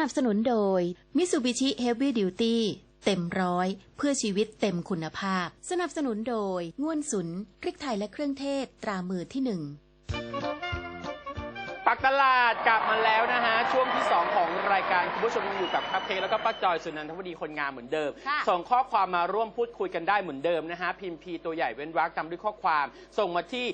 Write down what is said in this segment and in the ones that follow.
สนับสนุนโดย Mitsubishi Heavy Duty เต็มร้อย เพื่อชีวิตเต็มคุณภาพ สนับสนุนโดยง่วนสุนพริกไทยและเครื่องเทศตรามือที่หนึ่งปักตลาดกลับมาแล้วนะฮะ ช่วงที่ 2 ของรายการคุณผู้ชมยังอยู่กับครับเพแล้วก็ป้าจอยสุนันทวดีคนงามเหมือนเดิม ค่ะส่งข้อความมาร่วมพูดคุยกันได้เหมือนเดิมนะฮะ พิมพ์พีตัวใหญ่เว้นวรรคตามด้วยข้อความ ส่งมาที่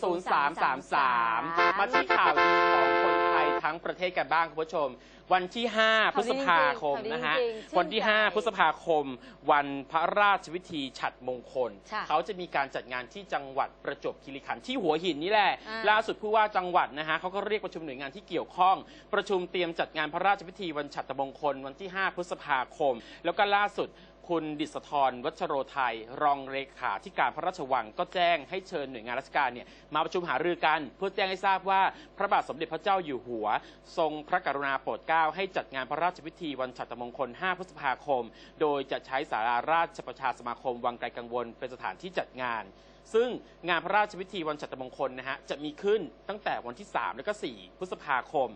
4240333มาที่ข่าวดีของคนไทยทั้งประเทศกันบ้างคุณผู้ชม วันที่ 5 พฤษภาคมนะฮะข่าวดีจริงๆวันที่ 5 พฤษภาคม วันพระราชพิธีฉัตรมงคลค่ะเขาจะมีการจัดงานที่จังหวัดประจวบคีรีขันธ์ที่หัวหินนี่แหละอ่าล่าสุดผู้ว่าจังหวัดนะฮะเขาก็เรียกประชุมหน่วยงานที่เกี่ยวข้อง ประชุมเตรียมจัดงานพระราชพิธีวันฉัตรมงคลวันที่ 5 พฤษภาคม แล้วก็ล่าสุด คุณดิษฐรวัชโรไทย รองเลขาธิการพระราชวังก็แจ้งให้เชิญหน่วยงานราชการเนี่ยมาประชุมหารือกัน เพื่อแจ้งให้ทราบว่าพระบาทสมเด็จพระเจ้าอยู่หัว ทรงพระกรุณาโปรดเกล้าให้จัดงานพระราชพิธีวันฉัตรมงคล 5 พฤษภาคม โดยจะใช้ศาลาราชประชาสมาคมวังไกลกังวลเป็นสถานที่จัดงาน ซึ่งงานพระราชพิธีวันฉัตรมงคลนะฮะจะมีขึ้นตั้งแต่วันที่ 3 และก็ 4 พฤษภาคม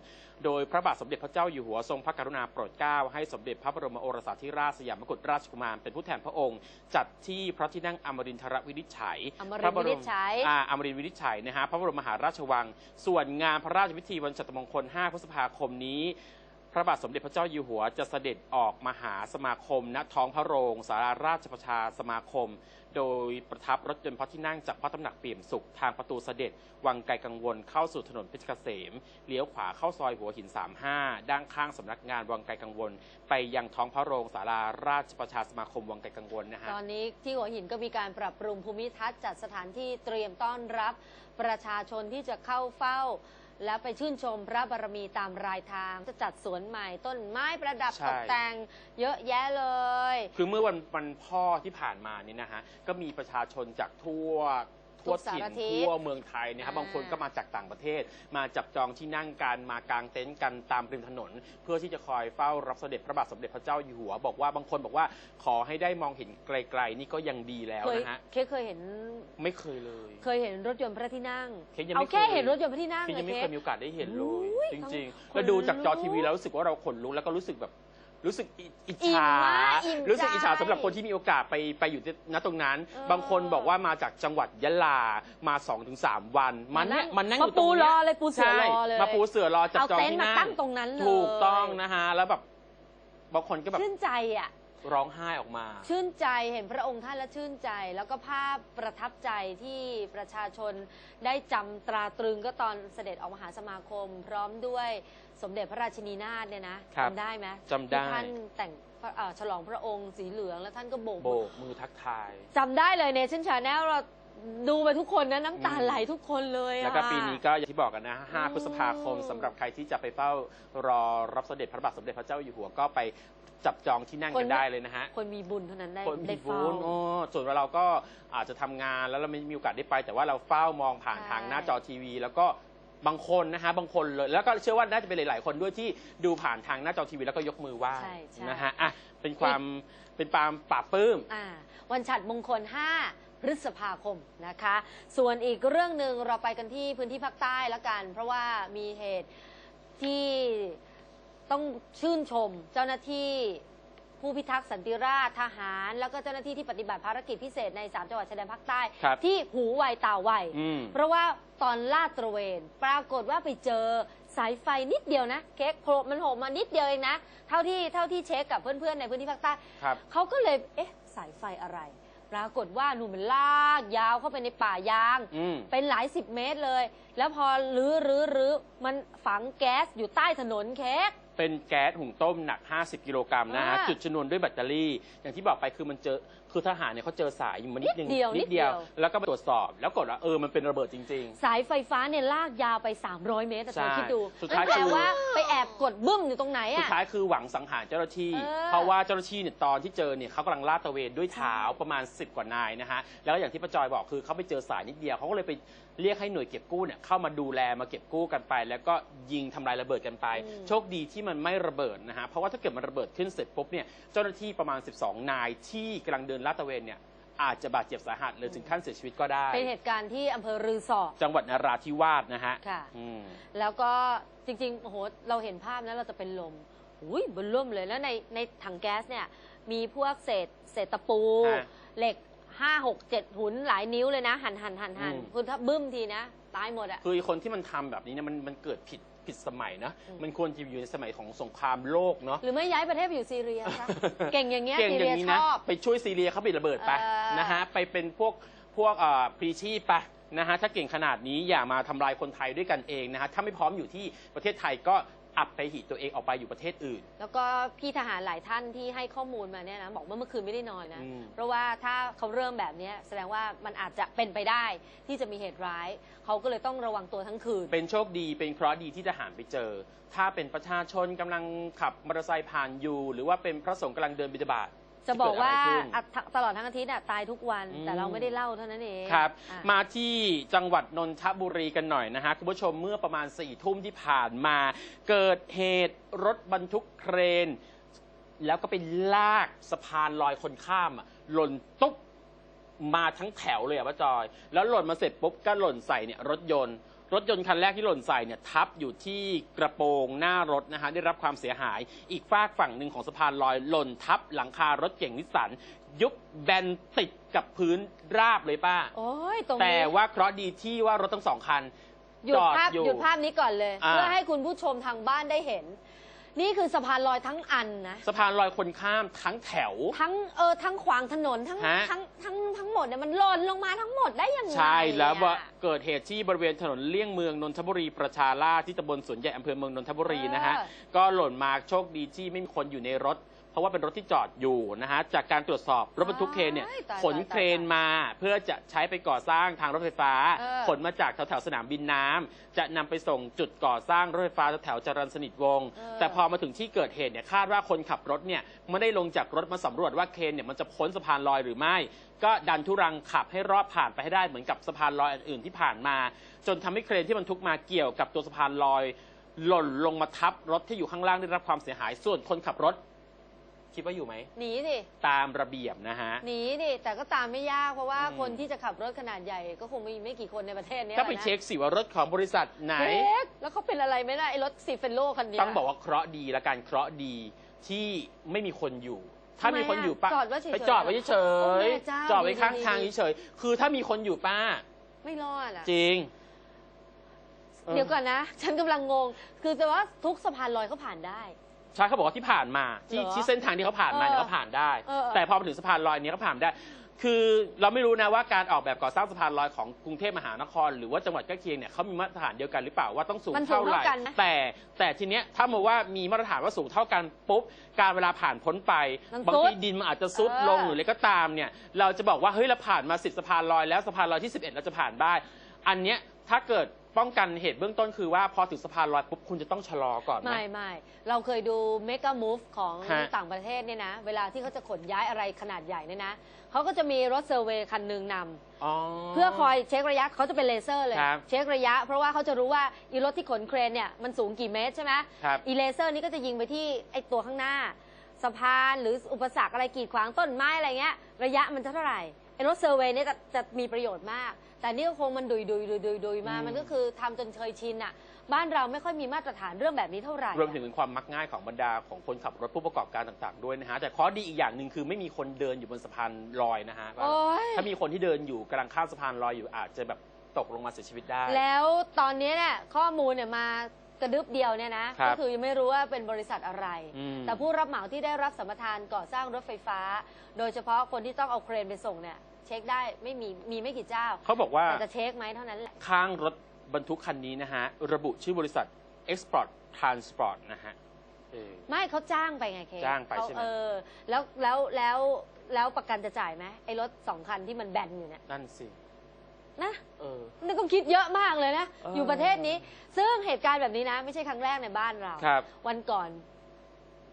โดยพระบาทสมเด็จพระเจ้าอยู่หัวทรงพระกรุณาโปรดเกล้าให้สมเด็จพระบรมโอรสาธิราชสยามกุฎราชกุมารเป็นผู้แทนพระองค์ จัดที่พระที่นั่งอมรินทรวินิจฉัยอมรินทร์พระบวินิจฉัย อ่าอมรินทร์วินิจฉัยนะฮะพระบรมมหาราชวัง ส่วนงานพระราชพิธีวันฉัตรมงคล 5 พฤษภาคมนี้ พระบาทสมเด็จพระเจ้าอยู่หัวจะเสด็จออกมหาสมาคมณท้องพระโรงสาราราชประชาสมาคม โดยประทับรถยนต์พระที่นั่งจากพระตำหนักเปี่ยมสุขทางประตูเสด็จ วังไกลกังวลเข้าสู่ถนนเพชรเกษม เลี้ยวขวาเข้าซอยหัวหิน 35 ด้านข้างสำนักงานวังไกลกังวล ไปยังท้องพระโรงสาราราชประชาสมาคมวังไกลกังวลนะฮะตอนนี้ที่หัวหินก็มีการปรับปรุงภูมิทัศน์จัดสถานที่เตรียมต้อนรับประชาชนที่จะเข้าเฝ้า และไปชื่นชมพระบารมีตามรายทาง จะจัดสวนใหม่ต้นไม้ประดับใช่ ตกแต่งเยอะแยะเลย คือเมื่อวันวันพ่อที่ผ่านมานี่นะฮะ ก็มีประชาชนจากทั่ว ทั่วทุกสาถิ่นรทิศ ทั่วเมืองไทยนะครับอ่าบางคนก็มาจากต่างประเทศ มาจับจองที่นั่งกันมากางเต็นท์กันตามริมถนน เพื่อที่จะคอยเฝ้ารับเสด็จพระบาทสมเด็จพระเจ้าอยู่หัว บอกว่าบางคนบอกว่าขอให้ได้มองเห็นไกลๆนี่ก็ยังดีแล้วเคยนะฮะเคยเคยเห็น ไม่เคยเลย เคยเห็นรถยนต์พระที่นั่ง เคสยังเอาไม่แค่เคย เห็นรถยนต์พระที่นั่งที่ยังไม่ลเคยมีโอกาสได้เห็นเลยอุ้ยจริงขนๆแล้วดูจากจอลุกทีวีแล้วรู้สึกว่าเราขนลุกแล้วก็รู้สึกแบบ รู้สึกอิอิจอิ่มฉามากอิ่มรู้สึกอิจฉาใจสำหรับคนที่มีโอกาสไปไปอยู่ที่ณตรงนั้น เออ บางคนบอกว่ามาจากจังหวัดยะลามา2อถึงสวันมาเนี่ยมามานั่นั่งงอยู่ตรงมาปูเนี้รอเลยปูเสือใช่รอเลย มาปูเสือรอจับเอาจองเต็นท์ที่มานั่งตั้งตรงนั้นเลย ถูกต้องนะฮะแล้วแบบบางคนก็แบบ ชื่นใจอะ ร้องไห้ออกมา ชื่นใจเห็นพระองค์ท่านและชื่นใจ แล้วก็ภาพประทับใจที่ประชาชนได้จำตราตรึงก็ตอนเสด็จออกมหาสมาคม พร้อมด้วยสมเด็จพระราชินีนาถเนี่ยนะครับจำได้ไหมจำได้ ที่ท่านแต่งพระเอ่อฉลองพระองค์สีเหลืองแล้วท่านก็โบกโบมือกมือทักทาย จำได้เลยเนชั่นชาแนลเราดูไปทุกคนนะน้ำตาอืมไหลทุกคนเลยอะ แล้วก็ปีนี้ก็อย่างที่บอกกันนะ อืม5 พฤษภาคมสำหรับใครที่จะไปเฝ้ารอรับเสด็จพระบาทสมเด็จพระเจ้าอยู่หัวก็ไป จับจองที่นั่งกันได้เลยนะฮะ คนมีบุญเท่านั้นได้คนได้มีเฝ้าบุญโอ้ส่วนเราก็อาจจะทำงานแล้วเราไม่มีโอกาสได้ไป แต่ว่าเราเฝ้ามองผ่านใช่ ทางหน้าจอทีวี แล้วก็บางคนนะฮะบางคนเลยแล้วก็เชื่อว่าน่าจะเป็นหลาย ๆ คนด้วยที่ดูผ่านทางหน้าจอทีวีแล้วก็ยกมือไหว้ใช่ใช่ นะฮะอะเป็นความเป็นความปราบปลื้ม อ่าวันฉัตรมงคล 5 พฤษภาคมนะคะ ส่วนอีกเรื่องหนึ่งเราไปกันที่พื้นที่ภาคใต้ละกัน เพราะว่ามีเหตุที่ ต้องชื่นชมเจ้าหน้าที่ผู้พิทักษ์สันติราษฎร์ทหาร แล้วก็เจ้าหน้าที่ที่ปฏิบัติภารกิจพิเศษใน 3 จังหวัดชายแดนภาคใต้ ครับที่หูไวตาไวอืม เพราะว่าตอนลาดตระเวน ปรากฏว่าไปเจอสายไฟนิดเดียวนะเค้กโผล่มันโผล่มานิดเดียวเองนะ เท่าที่เท่าที่เช็คกับเพื่อนๆในพื้นที่ภาคใต้ ครับ เขาก็เลยเอ๊ะสายไฟอะไร ปรากฏว่าหนูมันลากยาวเข้าไปในป่ายาง อืม เป็นหลายสิบเมตรเลย แล้วพอรื้อรื้อรื้อมันฝังแก๊สอยู่ใต้ถนนเค้ก เป็นแก๊สหุงต้มหนัก 50 กิโลกรัมนะฮะอ่าจุดชนวนด้วยแบตเตอรี่ อย่างที่บอกไปคือมันเจอ คือทหารเนี่ยเขาเจอสายอยู่มานิดนึงนิดเดียวนิดเดียวแล้วก็มาตรวจสอบ แล้วกดว่าเออมันเป็นระเบิดจริง สายไฟฟ้าเนี่ยลากยาวไป 300 เมตรแต่เธอใช่คิดดูสุดนั่ท้ายนแปลคือ ว่าไปแอบกดบึ้มอยู่ตรงไหนๆ สุดอะท้ายคือหวังสังหารเจ้าหน้าที่ เออเพราะว่าเจ้าหน้าที่เนี่ยตอนที่เจอเนี่ยเขากำลังลาดตระเวนด้วยเท้าใช่ประมาณ 10 กว่านายนะฮะ แล้วอย่างที่ป้าจอยบอกคือเขาไปเจอสายนิดเดียวเขาก็เลยไปเรียกให้หน่วยเก็บกู้เนี่ยเข้ามาดูแลมาเก็บกู้กันไป แล้วก็ยิงทำลายระเบิดกันไป โชคดีที่มันไม่ระเบิดนะฮะเพราะว่าถ้าเกิดมันระเบิดขึ้นเสร็จปุ๊บเนี่ยเจ้าหน้าที่ประมาณ 12 นายที่กำลังเดินลาดตระเวนเนี่ยอาจจะบาดเจ็บสาหัสหรือถึงขั้นเสียชีวิตก็ได้ เป็นเหตุการณ์ที่อำเภอรือสอจังหวัดนราธิวาสนะฮะค่ะอืมแล้วก็จริงๆโอ้โหเราเห็นภาพนั้นเราจะเป็นลมอุ้ยบนร่มเลยแล้วในในถังแก๊สเนี่ยมีพวกเศษเศษตะปู ฮะเหล็กห้าหกเจ็ดหุนหลายนิ้วเลยนะ หันหันหันหันอืม คุณถ้าบึ้มทีนะ ตายหมดอะ คือคนที่มันทำแบบนี้เนี่ยมันมันเกิดผิดผิดสมัยนะ อืม มันควรจะอยู่ในสมัยของสงครามโลกเนาะ หรือไม่ย้ายประเทศไปอยู่ซีเรียซะ เก่งอย่างเงี้ยเก่งซีอเรียย่างนี้ชนะอบ ไปช่วยซีเรียเขาปิดระเบิดไปเออ นะฮะไปเป็นพวกพวกเอ่อพรีชีพไปนะฮะถ้าเก่งขนาดนี้อย่ามาทำลายคนไทยด้วยกันเองนะฮะถ้าไม่พร้อมอยู่ที่ประเทศไทยก็ อับไปหิตัวเองออกไปอยู่ประเทศอื่น แล้วก็พี่ทหารหลายท่านที่ให้ข้อมูลมาเนี่ยนะบอกว่าเมื่อคืนไม่ได้นอนนะ อืม เพราะว่าถ้าเขาเริ่มแบบเนี้ยแสดงว่ามันอาจจะเป็นไปได้ที่จะมีเหตุร้าย เขาก็เลยต้องระวังตัวทั้งคืน เป็นโชคดีเป็นเคราะห์ดีที่ทหารไปเจอ ถ้าเป็นประชาชนกำลังขับมอเตอร์ไซค์ผ่านอยู่ หรือว่าเป็นพระสงฆ์กำลังเดินบิณฑบาต จะบอกว่าเกิดอะไรขึ้น อะตลอดทั้งอาทิตย์อะตายทุกวัน อืม แต่เราไม่ได้เล่าเท่านั้นเองครับ อะ มาที่จังหวัดนนทบุรีกันหน่อยนะฮะ คุณผู้ชมเมื่อประมาณ4ี่ทุ่มที่ผ่านมา เกิดเหตุรถบรรทุกเครน แล้วก็ไปลากสะพานลอยคนข้ามอะหล่นตุ๊บมาทั้งแถวเลยอะป้าจอย แล้วหล่นมาเสร็จปุ๊บก็หล่นใส่เนี่ยรถยนต์ รถยนต์คันแรกที่หล่นใส่เนี่ยทับอยู่ที่กระโปรงหน้ารถนะฮะได้รับความเสียหาย อีกฝากฝั่งหนึ่งของสะพานลอยหล่นทับหลังคารถเก่งนิสสันยุบแบนติดกับพื้นราบเลยป้า โอ้ยตรงแต่นี้ว่าเคราะห์ดีที่ว่ารถทั้งสองคันหยุดจอดภาพอยู่หยุดภาพนี้ก่อนเลย อ่า เพื่อให้คุณผู้ชมทางบ้านได้เห็น นี่คือสะพานลอยทั้งอันนะ สะพานลอยคนข้ามทั้งแถว ทั้งเออทั้งขวางถนนทั้งฮะ ทั้งทั้งทั้งหมดเนี่ยมันหล่นลงมาทั้งหมดได้ยังไงใช่แล้วว่าอะ เกิดเหตุที่บริเวณถนนเลี่ยงเมืองนนทบุรีประชาราษฎร์ที่ตำบลสวนใหญ่อำเภอเมืองนนทบุรีนะฮะ เออ ก็หล่นมาโชคดีที่ไม่มีคนอยู่ในรถ เพราะว่าเป็นรถที่จอดอยู่นะฮะจากการตรวจสอบรถบรรทุกเครนเนี่ยอ้ายตายขนตายเครนมาเพื่อจะใช้ไปก่อสร้างทางรถไฟฟ้า เออ ขนมาจากแถวๆสนามบินน้ำจะนำไปส่งจุดก่อสร้างรถไฟฟ้าแถวๆจรัญสนิทวงศ์เออแต่พอมาถึงที่เกิดเหตุเนี่ยคาดว่าคนขับรถเนี่ยไม่ได้ลงจากรถมาสำรวจว่าเครนเนี่ยมันจะพ้นสะพานลอยหรือไม่ ก็ดันทุรังขับให้รอบผ่านไปให้ได้เหมือนกับสะพานลอยอื่นๆที่ผ่านมา จนทำให้เครนที่บรรทุกมาเกี่ยวกับตัวสะพานลอย หล่นลงมาทับรถที่อยู่ข้างล่างได้รับความเสียหายส่วนคนขับรถ คิดว่าอยู่ไหม หนีสิตามระเบียบนะฮะ หนีดิแต่ก็ตามไม่ยากเพราะว่าอืม คนที่จะขับรถขนาดใหญ่ ก็คงมีไม่กี่คนในประเทศนี้ก็ไปแหละนะเช็คสิว่ารถของบริษัทไหน เช็คแล้วเขาเป็นอะไรไหมล่ะไอ้รถซีเฟนโลคันเนี้ย ต้องบอกว่าเคราะห์ดีและการเคราะห์ดีที่ไม่มีคนอยู่ ถ้าทำไมมีคนอยู่ป้าจอดไว้เฉยๆไปจอดไว้เฉโอ้ยแม่เจ้าๆจอดไว้ข้างดีๆ ทางเฉยๆคือถ้ามีคนอยู่ป้า ไม่รอดอะ จริง เดี๋ยวก่อนนะ ฉันกำลังงง คือแต่ว่าทุกสะพานลอยเขาผ่านได้ ใช่เขาบอกว่าที่ผ่านมาที่เหรอที่เส้นทางที่เขาผ่านมาเนี่ยเออเขาผ่านได้ เออเออแต่พอมาถึงสะพานลอยเนี้เขาผ่านไม่ได้ คือเราไม่รู้นะว่าการออกแบบก่อสร้างสะพานลอยของกรุงเทพมหานคร หรือว่าจังหวัดใกล้เคียงเนี่ยเขามีมาตรฐานเดียวกันหรือเปล่าว่าต้องสูงมันสูงเท่าไหร่เท่ากันนะแต่แต่ทีเนี้ยถ้ามาว่ามีมาตรฐานว่าสูงเท่ากันปุ๊บการเวลาผ่านพ้นไปมันบางซุดทีดินมันอาจจะซุดเออลงหรืออะไรก็ตามเนี่ยเราจะบอกว่าเฮ้ยเราผ่านมาสิบสะพานลอยแล้วสะพานลอยที่ 11 เราจะผ่านได้ อันเนี้ยถ้าเกิดป้องกันเหตุเบื้องต้นคือว่าพอถึงสะพานลอยปุ๊บคุณจะต้องชะลอก่อนไหมไม่ไม่เราเคยดูเมกะมูฟของฮะ ต่างประเทศเนี่ยนะ เวลาที่เขาจะขนย้ายอะไรขนาดใหญ่เนี่ยนะเขาก็จะมีรถเซอร์เวย์คันหนึ่งนำอ๋อ เพื่อคอยเช็คระยะเขาจะเป็นเลเซอร์เลย ครับเช็คระยะ เพราะว่าเขาจะรู้ว่าอีรถที่ขนเครนเนี่ยมันสูงกี่เมตรใช่ไหมครับ อีเลเซอร์นี้ก็จะยิงไปที่ไอตัวข้างหน้าสะพานหรืออุปสรรคอะไรกีดขวางต้นไม้อะไรเงี้ยระยะมันจะเท่าไหร่ ไอรถเซอร์เวย์เนี่ยจะจะมีประโยชน์มาก แต่นี่ก็คงมันดุยดุยดุยดุยดุยมาอืมมันก็คือทำจนเคยชินอะ บ้านเราไม่ค่อยมีมาตรฐานเรื่องแบบนี้เท่าไหร่ รวมถึงความมักง่ายของบรรดาของคนขับรถผู้ประกอบการต่างๆด้วยนะฮะ แต่ข้อดีอีกอย่างหนึ่งคือไม่มีคนเดินอยู่บนสะพานลอยนะฮะโอ้ยถ้ามีคนที่เดินอยู่กำลังข้ามสะพานลอยอยู่อาจจะแบบตกลงมาเสียชีวิตได้ แล้วตอนนี้เนี่ยข้อมูลเนี่ยมากระดึบเดียวเนี่ยนะ ครับก็คือยังไม่รู้ว่าเป็นบริษัทอะไร อืม แต่ผู้รับเหมาที่ได้รับสัมปทานก่อสร้างรถไฟฟ้า โดยเฉพาะคนที่ต้องเอาเครนไปส่งเนี่ย เช็คได้ไม่มีมีไม่กี่เจ้าเขาบอกว่าแต่จะเช็คไหมเท่านั้นแหละ ข้างรถบรรทุกคันนี้นะฮะ ระบุชื่อบริษัท Export Transport นะฮะเออ ไม่เขาจ้างไปไงเคจ้างไปเขใช่ไหม เออแล้วแล้วแล้วแล้วประกันจะจ่ายไหมไอ้รถสองคันที่มันแบนอยู่เนี่ยนั่นสิ นะเออ นี่ต้องคิดเยอะมากเลยนะ เออออ ยู่ประเทศนี้ ซึ่งเหตุการณ์แบบนี้นะ ไม่ใช่ครั้งแรกในบ้านเรา ครับ วันก่อน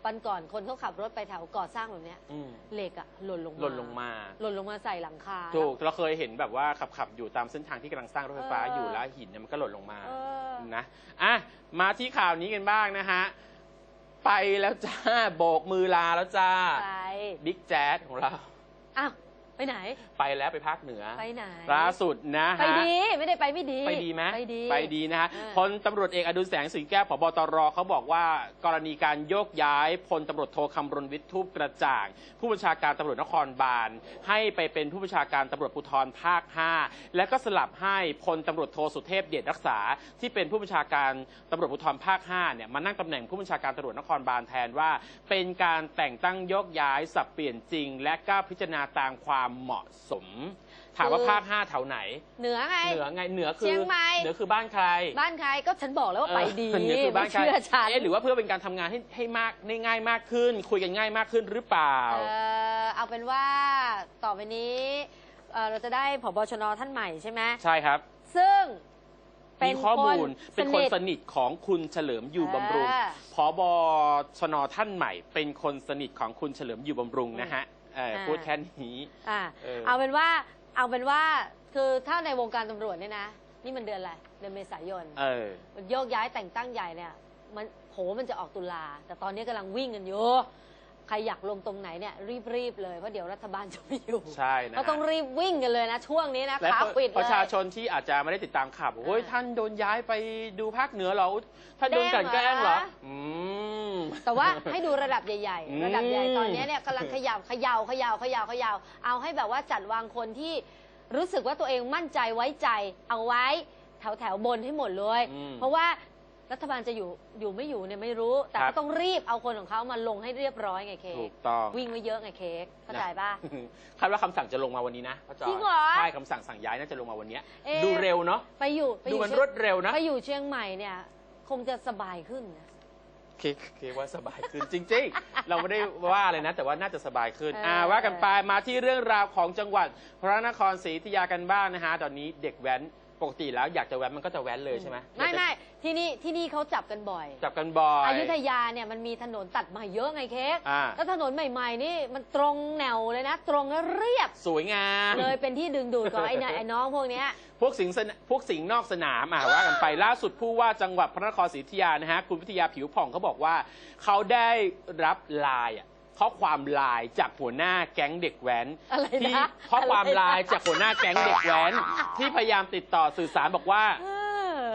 วันก่อนคนเขาขับรถไปแถวก่อสร้างแบบเนี้ยอืมเหล็กอะหล่นลงมาหล่นลงมา หล่นลงมาใส่หลังคา ถูกเราเคยเห็นแบบว่าขับขับๆอยู่ตามเส้นทางที่กำลังสร้างรถไฟฟ้าเออออยู่แล้วหินเนี่ยมันก็หล่นลงมาเออ นะอะมาที่ข่าวนี้กันบ้างนะฮะ ไปแล้วจ้า โบกมือลาแล้วจ้าใช่บิ๊กแจ๊ดของเรา อ้าว ไปไหน ไปแล้วไปภาคเหนือไปไหน ล่าสุดนะไปฮะ ดีไม่ได้ไปไม่ดี ไปดีไหมไปดีไปดี นะฮะเออพลตำรวจเอกอดุลแสงสิงแก้วผบตรเขาบอกว่ากรณีการโยกย้ายพลตำรวจโทคำรณวิทย์ทูปกระจ่าง ผู้บัญชาการตำรวจนครบาล ให้ไปเป็นผู้บัญชาการตำรวจภูธรภาค 5 และก็สลับให้พลตำรวจโทสุเทพเดชรักษา ที่เป็นผู้บัญชาการตำรวจภูธรภาค5เนี่ยมานั่งตำแหน่งผู้บัญชาการตำรวจนครบาลแทนว่า เป็นการแต่งตั้งโยกย้ายสับเปลี่ยนจริง และก็พิจารณาตามความเหมาะสม ถามว่าภาคห้าแถวไหน เหนือไง เหนือไงเหนือคือเชียงใหม่ เหนือคือบ้านใคร บ้านใครก็ฉันบอกแล้วว่าไปดีเออเหนือคือบ้านใครเชื่อฉันเอ๊ะหรือว่าเพื่อเป็นการทำงานให้ให้มากได้ง่ายมากขึ้น คุยกันง่ายมากขึ้นหรือเปล่า เออเอาเป็นว่าต่อไปนี้เอ่อเราจะได้ผบชนท่านใหม่ใช่ไหมใช่ครับ ซึ่งเป็มีนข้อมูลคเป็นคนสนิทของคุณเฉลิมอยู่บำรุงเออพบชนท่านใหม่ เป็นคนสนิทของคุณเฉลิมอยู่บำรุงนะฮะ เอออ่าพูดแค่นี้อะเออ เอาเป็นว่าเอาเป็นว่าคือถ้าในวงการตำรวจเนี่ยนะ นี่มันเดือนอะไรเดือนเมษายนเออ มันโยกย้ายแต่งตั้งใหญ่เนี่ย มันโผมันจะออกตุลาแต่ตอนนี้กำลังวิ่งกันอยู่ ใครอยากลงตรงไหนเนี่ยรีบๆเลยเพราะเดี๋ยวรัฐบาลจะไม่อยู่ใช่นะก็ฮะต้องรีบวิ่งกันเลยนะ ช่วงนี้นะและขาปิดปเลยระชาชนที่อาจจะไม่ได้ติดตามข่าวบอกโอ้ยอ่าท่านโดนย้ายไปดูภาคเหนือเหรอท่านโดนกลันแกล้งเหรอแกล้งเหรอ อืม แต่ว่าให้ดูระดับใหญ่ อืม ๆ ระดับใหญ่ตอนนี้เนี่ยกำลังขยับขยาวขยาวขยาวขยาวเอาให้แบบว่าจัดวางคนที่รู้สึกว่าตัวเองมั่นใจไว้ใจเอาไว้แถวแถวๆบนให้หมดเลย อืมเพราะว่า รัฐบาลจะอยู่อยู่ไม่อยู่เนี่ยไม่รู้ แต่ครัก็บ ต้องรีบเอาคนของเขามาลงให้เรียบร้อยไงเค้ถูกกต้อง วิ่งไว้เยอะไงเค้กเข้าใจป่ะ คาดว่าคำสั่งจะลงมาวันนี้นะป้าจอยจริงเหรอใช่คำสั่งสั่งย้ายน่าจะลงมาวันเนี้ยเอ๊ะ ดูเร็วเนาะไปอยู่ไปอดูยู่มันเชีรยวดเร็วนะไปอยู่เชียงใหม่เนี่ย คงจะสบายขึ้นนะ เคเคว่าสบายขึ้นจริง ๆ เราไม่ได้ว่าเลยนะ แต่ว่าน่าจะสบายขึ้นเอออ่อ่าว่ากันไปมาที่เรื่องราวของจังหวัดพระนครศรีอยุธยากันบ้างนะฮะตอนนี้เด็กแว้น ปกติแล้วอยากจะแว้นมันก็จะแว้นเลยใช่ไหมไม่ไม่ที่นี่ที่นี่เขาจับกันบ่อย จับกันบ่อยอยุธยาเนี่ยมันมีถนนตัดใหม่เยอะไงเค้กอ่าแล้วถนนใหม่ๆนี่มันตรงแนวเลยนะ ตรงและเรียบสวยงามเลยเป็นที่ดึงดูดของไอ้เนี่ยไอ้น้องพวกเนี้ยพวกสิงสนพวกสิงห์นอกสนามอะว่ากันไปล่าสุดผู้ว่าจังหวัดพระนครศรีอยุธยานะฮะคุณวิทยาผิวผ่องเขาบอกว่าเขาได้รับไลน์อะ ข้อความไลน์จากหัวหน้าแก๊งเด็กแว้นอะไรนะที่ข้อความอะไรนะ ไลน์จากหัวหน้าแก๊งเด็กแว้นที่พยายามติดต่อสื่อสารบอกว่าเออ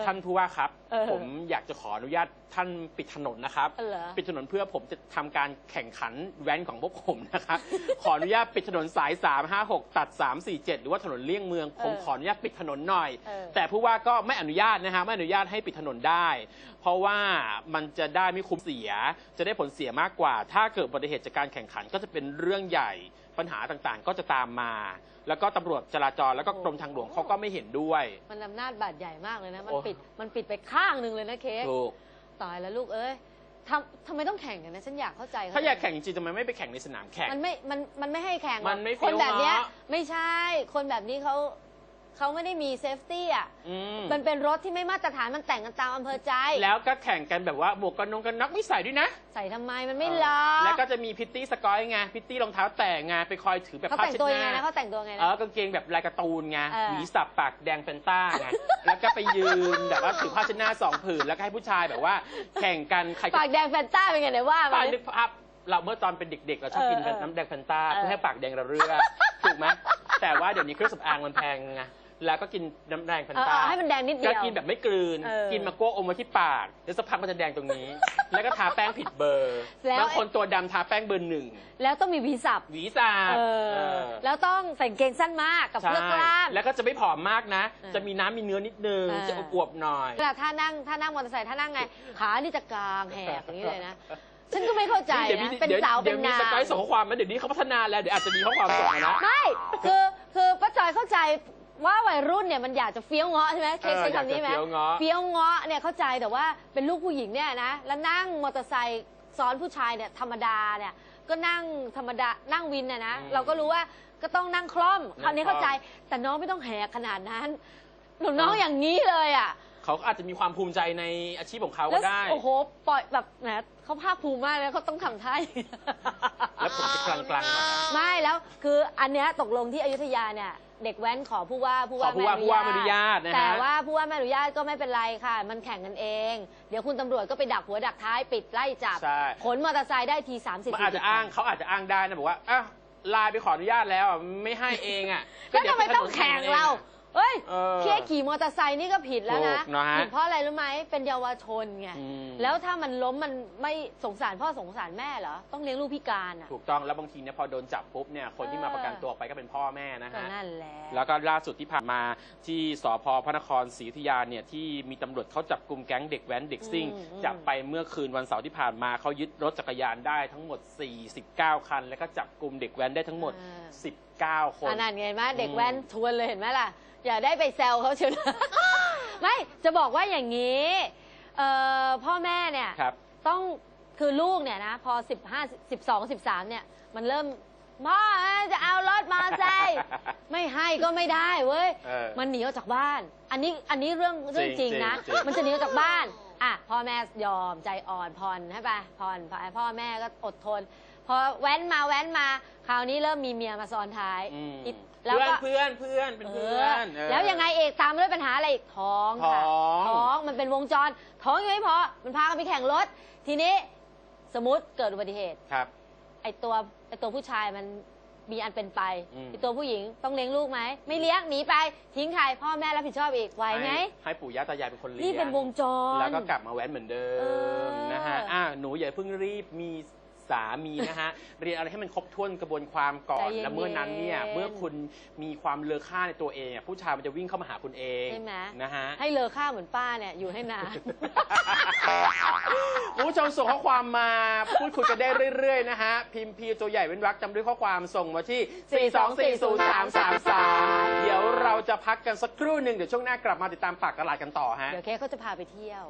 ท่านผู้ว่าครับ เออผมอยากจะขออนุญาตท่านปิดถนนนะครับ เหรอ ปิดถนนเพื่อผมจะทำการแข่งขันแว้นของพวกผมนะครับ ขออนุญาตปิดถนนสาย 356 ตัด 347 หรือว่าถนนเลี่ยงเมือง ผมเออขออนุญาตปิดถนนหน่อย เออ แต่ผู้ว่าก็ไม่อนุญาตนะฮะไม่อนุญาตให้ปิดถนนได้ เพราะว่ามันจะได้ไม่คุ้มเสีย จะได้ผลเสียมากกว่า ถ้าเกิดอุบัติเหตุจากการแข่งขันก็จะเป็นเรื่องใหญ่ปัญหาต่างๆ ก็จะตามมา แล้วก็ตำรวจจราจรแล้วก็กรมทางหลวงเขาก็ไม่เห็นด้วย มันอำนาจบาดใหญ่มากเลยนะ มันโอ้ ปิด มันปิดไปข้างหนึ่งเลยนะเค้กถูกตายแล้วลูกเอ้ยทำทำไมต้องแข่งกันนะ ฉันอยากเข้าใจเขถ้าอยากแข่งจริงๆทำไมไม่ไปแข่งในสนามแข่ง มันไม่ มัน มันไม่ให้แข่งหรอกมันไม่คนแบบเนี้ยเฟี้ยวเนอะไม่ใช่ คนแบบนี้เขา เขาไม่ได้มีเซฟตี้อะ อืมมันเป็นรถที่ไม่มาตรฐานมันแต่งกันตามอำเภอใจ แล้วก็แข่งกันแบบว่าหมวกกันนงกันน็อกไม่ใส่ด้วยนะใส่ทำไมมันไม่ล็อกแล้วก็จะมีพิตตี้สกอยไงพิตตี้รองเท้าแตะไงไปคอยถือแบบเขาผ้าแต่งเช็ดตัวหยังไงน้า นะเขาแต่งตัวไงเอนะ อกางเกงแบบลายการ์ตูนไงเออ หวีสับปากแดงแฟนต้าไงแล้วก็ไปยืนแบบว่าถือผ้าเช็ดหน้าสองผืนแล้วก็ให้ผู้ชายแบบว่า แข่งกันใครปากแดงแฟนต้าเป็นไงไหนว่าป้ามานึกภาพเราเมื่อตอนเป็นเด็ก ๆ เราชอบกินเออเออน้ำแดงแฟนต้าเออ เพื่อให้ปากแดงระเรื่อถูกไหมแต่ว่าเดี๋ยวนี้เครื่องสำอางมันแพงไง แล้วก็กินน้ำแดงแฟนเออต้าเอาให้มันแดงนิดเดีก็ยวกินแบบไม่กลืน เออกินมาโก้อมมาที่ปากแล้วสักพักมันจะแดงตรงนี้ แล้วก็ทาแป้งผิดเบอร์แล้ว บางคนตัวดำทาแป้งเบอร์หนึ่งแล้วต้องมีหวีสับหวีสาบเอเอออ แล้วต้องใส่กางเกงสั้นมากกับใช่เสื้อกล้าม แล้วก็จะไม่ผอมมากนะ เออจะมีน้ำมีเนื้อนิดนึง เออ จะอวบๆหน่อย เวลาถ้านั่งถ้านั่งมอเตอร์ไซค์ถ้านั่งไง ขานี่จะกลางแหกอย่างนี้เลยนะ ฉันก็ไม่เข้าใจดี๋ยวนะมีเป็นดี๋ยสาวเดี๋เป็ยนมีนาสงกายส่งข้อความมาเดี๋ยวนี้เขาพัฒนาแล้ว เดี๋ยวอาจจะมีข้อความส่งมานะ ไม่ คือ คือป้าจอยเข้าใจ ว่าวัยรุ่นเนี่ยมันอยากจะเฟี้ยวเงาะใช่ไหมเคสเออใช้คำนี้ไหมอยากจะเฟี้ยวเงาะ เฟี้ยวเงาะเนี่ยเข้าใจแต่ว่าเป็นลูกผู้หญิงเนี่ยนะ แล้วนั่งมอเตอร์ไซค์ซ้อนผู้ชายเนี่ยธรรมดาเนี่ยก็นั่งธรรมดานั่งวินน่ะนะเราก็รู้ว่าก็ต้องนั่งคล่อมคราวนี้เข้าใจ แต่น้องไม่ต้องแหกขนาดนั้นหนูน้องอย่างนี้เลยอะ เขาก็อาจจะมีความภูมิใจในอาชีพของเขาแล้ก็วได้ โอ้โห ปล่อยแบบแหมเขาภาคภูมิมากเลยเขาต้องทำท่าอย่างนี้แล้วผมจะกลางๆหน่อยนะไม่แล้วคืออันเนี้ยตกลงที่อยุธยาเนี่ย เด็กแว้นขอผู้ว่าผู้ขอว่าผู้ว่าผู้ว่าไม่อนุญาตนะฮะ แต่ว่าผู้ว่าไม่อนุญาตก็ไม่เป็นไรค่ะ มันแข่งกันเอง เดี๋ยวคุณตำรวจก็ไปดักหัวดักท้ายปิดไล่จับใช่ ขนมอเตอร์ไซค์ได้ที30มันอาจจะอ้างเขาอาจจะอ้างได้นะบอกว่าอะไลน์ไปขออนุญาตแล้วอะไม่ให้เองอะแล้วทำไมต้องแข่งเรา เฮ้ยเออแค่ขี่มอเตอร์ไซค์นี่ก็ผิดแล้วนะถูกนะฮะผิดเพราะอะไรรู้ไหมเป็นเยาวชนไงอืม แล้วถ้ามันล้มมันไม่สงสารพ่อสงสารแม่เหรอต้องเลี้ยงลูกพิการอะ ถูกต้องแล้วบางทีเนี่ยพอโดนจับปุ๊บเนี่ยคนที่มาเออประกันตัวไปก็เป็นพ่อแม่นะก็ฮะ นั่นแหละ แล้วก็ล่าสุดที่ผ่านมาที่สพพระนครศรีอยุธยาเนี่ยที่มีตำรวจเขาจับกลุ่มแก๊งเด็กแว้นเด็กซิ่งอืมอืม จับไปเมื่อคืนวันเสาร์ที่ผ่านมาเขายึดรถจักรยานได้ทั้งหมด 49 คัน แล้วก็จับกลุ่มเด็กแว้นได้ทั้งหมด 19คน อันนั้นไงไหมเด็กอืมแว้นทวนเลยเห็นไหมล่ะ อย่าได้ไปแซวเขาเชียวนะ ไม่จะบอกว่าอย่างนี้เอ่อพ่อแม่เนี่ยครับ ต้องคือลูกเนี่ยนะพอ 15 12 13 เนี่ย มันเริ่มพ่อจะเอารถมอเตอร์ไซค์ไม่ให้ก็ไม่ได้เว้ย เออมันหนีออกจากบ้าน อันนี้อันนี้เรื่องเรื่องจริงนะ จริงๆมันจะหนีออกจากบ้าน อะพ่อแม่ยอมใจอ่อนผ่อนให้ไปผ่อนผ่อนพ่อแม่ก็อดทน พอแว้นมาแว้นมา คราวนี้เริ่มมีเมียมาซ้อนท้ายอืมอีกแล้วเพื่อนก็เพื่อนเพื่อนเป็นเอเพื่ออนเออ แล้วยังไงเอกตามมาด้วยปัญหาอะไรอีกท้องค่ะท้องท้องมันเป็นวงจร ท้องยังไม่พอมันพากันไปแข่งรถ ทีนี้สมมติเกิดอุบัติเหตุ ครับ ไอตัวไอตัวผู้ชายมันมีอันเป็นไปอืม ไอตัวผู้หญิงต้องเลี้ยงลูกไหม ไม่เลี้ยงหนีไปทิ้งใครพ่อแม่รับผิดชอบอีกไหวไหมให้ให้ปู่ย่าตายายเป็นคนเลี้ยง นี่เป็นวงจร แล้วก็กลับมาแว้นเหมือนเดิเอมอ นะฮะอ่าหนูอย่าเพิ่งรีบมีสามีนะฮะ เรียนอะไรให้มันครบถ้วนกระบวนความก่อน ใจเย็นๆแล้วเมื่อนั้นเนี่ยเมื่อคุณมีความเลอค่าในตัวเองอะผู้ชายมันจะวิ่งเข้ามาหาคุณเองใช่ไหม นะฮะ ให้เลอค่าเหมือนป้าเนี่ยอยู่ให้นาน คุณผู้ชมส่งข้อความมาพูดคุยกันได้เรื่อย ๆ นะฮะ พิมพ์พีตัวใหญ่เว้นวรรคจำด้วยข้อความส่งมาที่ 4240333 เดี๋ยวเราจะพักกันสักครู่หนึ่งเดี๋ยวช่วงหน้ากลับมาติดตามปากตลาดกันต่อฮะ เดี๋ยวแค่เขาจะพาไปเที่ยว